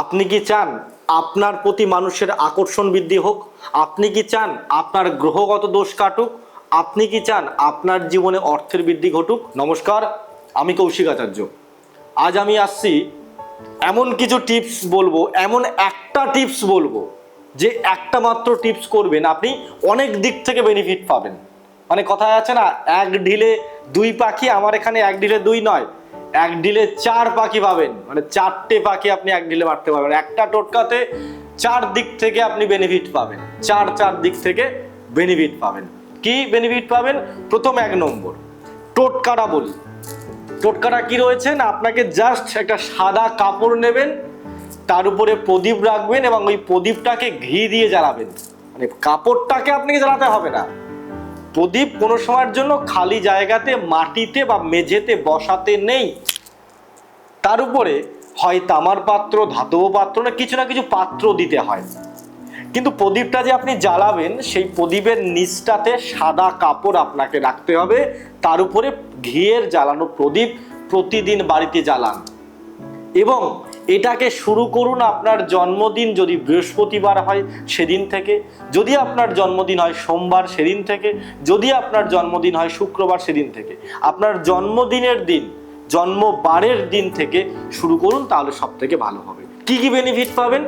আপনি কি চান আপনার প্রতি মানুষের আকর্ষণ বৃদ্ধি হোক? আপনি কি চান আপনার গ্রহগত দোষ কাটুক? আপনি কি চান আপনার জীবনে অর্থের বৃদ্ধি ঘটুক? নমস্কার, আমি কৌশিক আচার্য। আজ আমি আসছি এমন কিছু টিপস বলব, এমন একটা টিপস বলব, যে একটা মাত্র টিপস করবেন আপনি, অনেক দিক থেকে বেনিফিট পাবেন। মানে কথায় আছে না, এক ঢিলে দুই পাখি, আমার এখানে এক ঢিলে দুই নয়। এক ডিলে চার পাখি পাবেন। মানে চারটে পাখি আপনি এক ডিলে মারতে পারবেন। একটা টোটকাতে চার দিক থেকে আপনি বেনিফিট পাবেন। চার চার দিক থেকে বেনিফিট পাবেন। কি বেনিফিট পাবেন? প্রথম এক নম্বর, টোটকাটা বলি। টোটকাটা কি রয়েছে না, আপনাকে জাস্ট একটা সাদা কাপড় নেবেন, তার উপরে প্রদীপ রাখবেন এবং ওই প্রদীপটাকে ঘি দিয়ে জ্বালাবেন। মানে কাপড়টাকে আপনাকে জ্বালাতে হবে না। প্রদীপ কোনো সময়ের জন্য খালি জায়গাতে, মাটিতে বা মেঝেতে বসাতে নেই। তার উপরে হয় তামার পাত্র, ধাতব পাত্র না কিছু না কিছু পাত্র দিতে হয়। কিন্তু প্রদীপটা যে আপনি জ্বালাবেন, সেই প্রদীপের নিচটাতে সাদা কাপড় আপনাকে রাখতে হবে। তার উপরে ঘিয়ের জ্বালানো প্রদীপ প্রতিদিন বাড়িতে জ্বালান। এবং এটাকে শুরু করুন আপনার জন্মদিন যদি বৃহস্পতিবার হয় সেদিন থেকে। যদি আপনার জন্মদিন হয় সোমবার সেদিন থেকে। যদি আপনার জন্মদিন হয় শুক্রবার সেদিন থেকে। আপনার জন্মদিনের দিন, জন্মবারের দিন থেকে শুরু করুন তাহলে সব থেকে ভালো হবে। কি কি বেনিফিট পাবেন?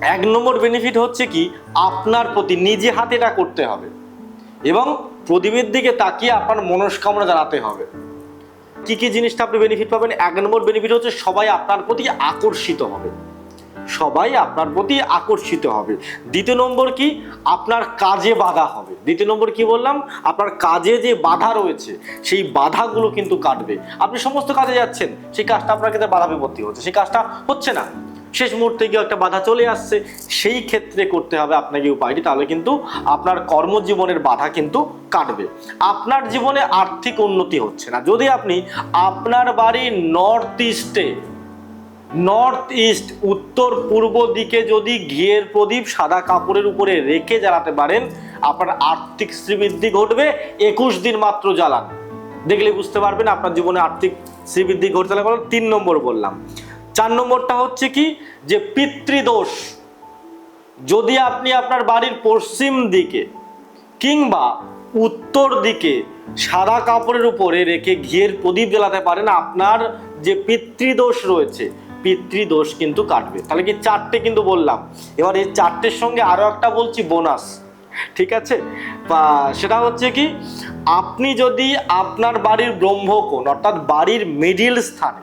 এক নম্বর বেনিফিট হচ্ছে কি? আপনার প্রতি নিজে হাতে এটা করতে হবে। এবং প্রদীপের দিকে তাকিয়ে আপনার মনস্কামনা জানাতে হবে। কি কি জিনিসটা আপনি বেনিফিট পাবেন? এক নম্বর বেনিফিট হচ্ছে সবাই আপনার প্রতি আকর্ষিত হবে। সবাই আপনার প্রতি আকর্ষিত হবে। দ্বিতীয় নম্বর কি? আপনার কাজে বাধা হবে। দ্বিতীয় নম্বর কি বললাম? আপনার কাজে যে বাধা রয়েছে, সেই বাধাগুলো কিন্তু কাটবে। আপনি সমস্ত কাজে যাচ্ছেন, সেই কাজটা আপনার ক্ষেত্রে বাধা বিপত্তি হচ্ছে। সেই কাজটা হচ্ছে না। শেষ মুহূর্তে গিয়ে একটা বাধা চলে আসছে। সেই ক্ষেত্রে করতে হবে আপনাকে উপায়টি, তাহলে কিন্তু আপনার কর্মজীবনের বাধা কিন্তু কাটবে। আপনার জীবনে আর্থিক উন্নতি হচ্ছে না। যদি আপনি আপনার বাড়ি নর্থ ইস্টে নর্থ ইস্ট উত্তর পূর্ব দিকে যদি ঘিয়ের প্রদীপ সাদা কাপড়ের উপরে রেখে জ্বালাতে পারেন, আপনার আর্থিক শ্রীবৃদ্ধি ঘটবে। একুশ দিন মাত্র জ্বালান। দেখলে বুঝতে পারবেন আপনার জীবনে আর্থিক শ্রীবৃদ্ধি ঘটতে লাগল তিন নম্বর বললাম। চার নম্বরটা হচ্ছে কি? যে পিতৃদোষ। যদি আপনি আপনার বাড়ির পশ্চিম দিকে কিংবা উত্তর দিকে সাদা কাপড়ের উপরে রেখে ঘিয়ের প্রদীপ জ্বালাতে পারেন, আপনার যে পিতৃদোষ রয়েছে, পিতৃদোষ কিন্তু কাটবে। তাহলে কি চারটে কিন্তু বললাম। এবার এই চারটের সঙ্গে আরও একটা বলছি বোনাস, ঠিক আছে? সেটা হচ্ছে কি? আপনি যদি আপনার বাড়ির ব্রহ্মকোণ, অর্থাৎ বাড়ির মিডিল স্থানে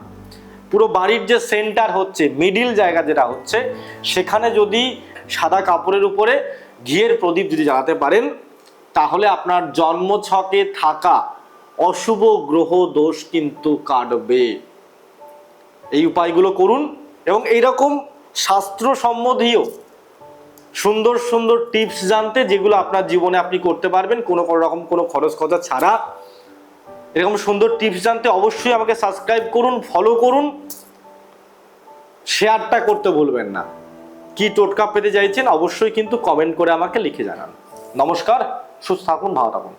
পুরো বাড়ির যে সেন্টার হচ্ছে মিডিল জায়গা যেটা হচ্ছে, সেখানে যদি সাদা কাপড়ের উপরে ঘিয়ের প্রদীপ যদি জ্বালাতে পারেন, তাহলে আপনার জন্মছকে থাকা অশুভ গ্রহ দোষ কিন্তু কাটবে। এই উপায়গুলো করুন এবং এইরকম শাস্ত্র সম্বন্ধীয় সুন্দর সুন্দর টিপস জানতে যেগুলো আপনার জীবনে আপনি করতে পারবেন কোনো রকম কোনো খরচ খরচা ছাড়া এরকম সুন্দর টিপস জানতে অবশ্যই আমাকে সাবস্ক্রাইব করুন ফলো করুন। শেয়ারটা করতে ভুলবেন না। কি টোটকা পেতে চাইছেন অবশ্যই কিন্তু কমেন্ট করে আমাকে লিখে জানান। নমস্কার, সুস্থ থাকুন, ভালো থাকুন।